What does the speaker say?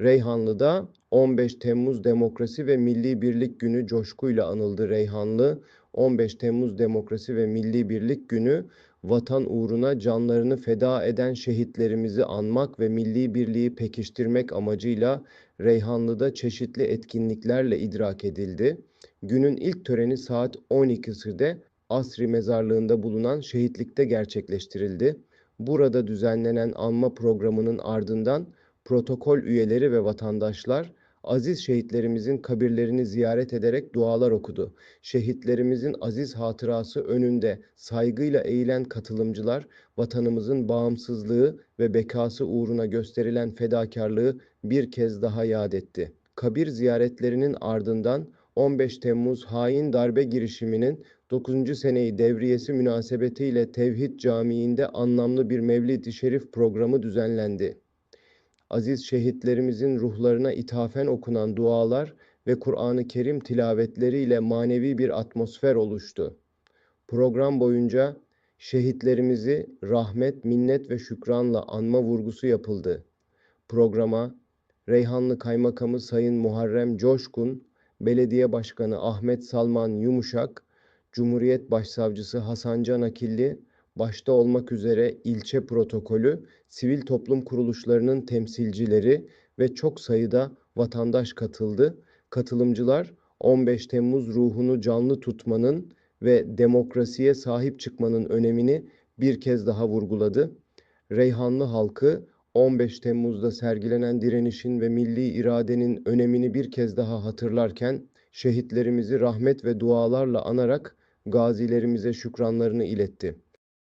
Reyhanlı'da 15 Temmuz Demokrasi ve Milli Birlik Günü coşkuyla anıldı Reyhanlı. 15 Temmuz Demokrasi ve Milli Birlik Günü vatan uğruna canlarını feda eden şehitlerimizi anmak ve milli birliği pekiştirmek amacıyla Reyhanlı'da çeşitli etkinliklerle idrak edildi. Günün ilk töreni saat 12'de Asri Mezarlığı'nda bulunan şehitlikte gerçekleştirildi. Burada düzenlenen anma programının ardından protokol üyeleri ve vatandaşlar aziz şehitlerimizin kabirlerini ziyaret ederek dualar okudu. Şehitlerimizin aziz hatırası önünde saygıyla eğilen katılımcılar vatanımızın bağımsızlığı ve bekası uğruna gösterilen fedakarlığı bir kez daha yad etti. Kabir ziyaretlerinin ardından 15 Temmuz hain darbe girişiminin 9. seneyi devriyesi münasebetiyle Tevhid Camii'nde anlamlı bir Mevlid-i Şerif programı düzenlendi. Aziz şehitlerimizin ruhlarına ithafen okunan dualar ve Kur'an-ı Kerim tilavetleriyle manevi bir atmosfer oluştu. Program boyunca şehitlerimizi rahmet, minnet ve şükranla anma vurgusu yapıldı. Programa Reyhanlı Kaymakamı Sayın Muharrem Coşkun, Belediye Başkanı Ahmet Salman Yumuşak, Cumhuriyet Başsavcısı Hasan Can Akilli, başta olmak üzere ilçe protokolü, sivil toplum kuruluşlarının temsilcileri ve çok sayıda vatandaş katıldı. Katılımcılar 15 Temmuz ruhunu canlı tutmanın ve demokrasiye sahip çıkmanın önemini bir kez daha vurguladı. Reyhanlı halkı 15 Temmuz'da sergilenen direnişin ve milli iradenin önemini bir kez daha hatırlarken şehitlerimizi rahmet ve dualarla anarak gazilerimize şükranlarını iletti.